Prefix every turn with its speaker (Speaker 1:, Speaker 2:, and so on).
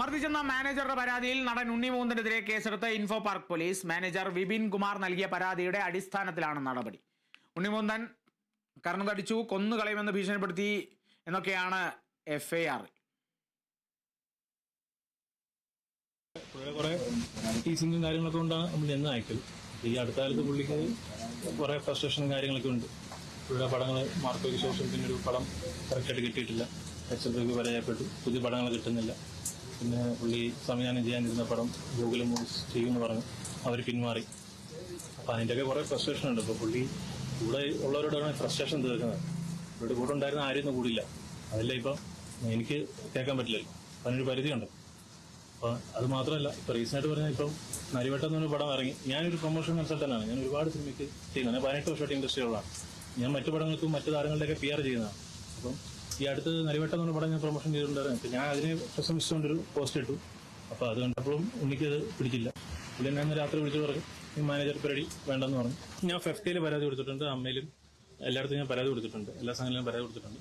Speaker 1: മർദ്ദിച്ചെന്ന മാനേജറുടെ പരാതിയിൽ നടൻ ഉണ്ണിമൂന്നിനെതിരെ കേസെടുത്ത info park police manager Vipin Kumar നൽകിയ പരാതിയുടെ അടിസ്ഥാനത്തിലാണ് നടപടി. ഉണ്ണിമൂന്തൻ കർണുകടിച്ചു കൊന്നുകളയുമെന്ന് ഭീഷണിപ്പെടുത്തി എന്നൊക്കെയാണ് എഫ് ഐ ആർ
Speaker 2: കുറേ ടീച്ചിങ്ങും കാര്യങ്ങളൊക്കെ കൊണ്ടാണ് നമ്മൾ അയക്കൽ ഈ അടുത്ത കാലത്ത് പുള്ളിക്ക് കുറെ ഫ്രസ്ട്രേഷനും കാര്യങ്ങളൊക്കെ ഉണ്ട്. പുള്ളിയുടെ പടങ്ങൾ മാർക്കോയ്ക്ക് ശേഷം പിന്നെ ഒരു പടം കറക്റ്റായിട്ട് കിട്ടിയിട്ടില്ല. എക്സൽക്ക് പരാജയപ്പെട്ടു. പുതിയ പടങ്ങൾ കിട്ടുന്നില്ല. പിന്നെ പുള്ളി സംവിധാനം ചെയ്യാനിരുന്ന പടം ഗൂഗിൾ മൂവീസ് ചെയ്യുമെന്ന് പറഞ്ഞു അവർ പിന്മാറി. അപ്പൊ അതിന്റെയൊക്കെ കുറേ ഫ്രസ്ട്രേഷൻ ഉണ്ട്. ഇപ്പൊ പുള്ളി കൂടെ ഉള്ളവരോടാണ് ഫ്രസ്ട്രേഷൻ തീർക്കുന്നത്. ഇവിടെ കൂടെ ഉണ്ടായിരുന്ന ആരെയൊന്നും കൂടില്ല അതല്ല ഇപ്പം എനിക്ക് കേൾക്കാൻ പറ്റില്ലല്ലോ. അതിനൊരു പരിധിയുണ്ട്. അപ്പൊ അത് മാത്രമല്ല ഇപ്പൊ ആയിട്ട് പറഞ്ഞാൽ ഇപ്പം നരിവട്ടം എന്ന് പറഞ്ഞ പടം ഇറങ്ങി. ഞാനൊരു പ്രൊമോഷൻ കൺസൾട്ടന്റാണ് ഞാൻ ഒരുപാട് സിനിമയ്ക്ക് ചെയ്യുന്നത്. പതിനെട്ട് വർഷമായിട്ട് ഇൻഡസ്ട്രികളാണ് ഞാൻ മറ്റു പടങ്ങൾക്കും മറ്റു താരങ്ങളുടെയൊക്കെ പി ആർ ചെയ്യുന്നതാണ്. അപ്പം ഈ അടുത്ത് നരിവട്ടം എന്ന് പടം പ്രൊമോഷൻ ചെയ്തിട്ടുണ്ടായിരുന്നു. ഞാൻ അതിനെ പ്രശംസിച്ചുകൊണ്ടൊരു പോസ്റ്റ് ഇട്ടു. അപ്പൊ അത് കണ്ടപ്പോഴും ഉണ്ണിക്ക് അത് പിടിച്ചില്ല. പുള്ളി ഞാൻ രാത്രി വിളിച്ചു പറഞ്ഞു മാനേജർ പരിപാടി വേണ്ടെന്ന് പറഞ്ഞു. ഞാൻ ഫെഫ്റ്റയിൽ പരാതി കൊടുത്തിട്ടുണ്ട് അമ്മയിലും എല്ലായിടത്തും ഞാൻ പരാതി കൊടുത്തിട്ടുണ്ട് എല്ലാ സംഘങ്ങളിലും പരാതി കൊടുത്തിട്ടുണ്ട്.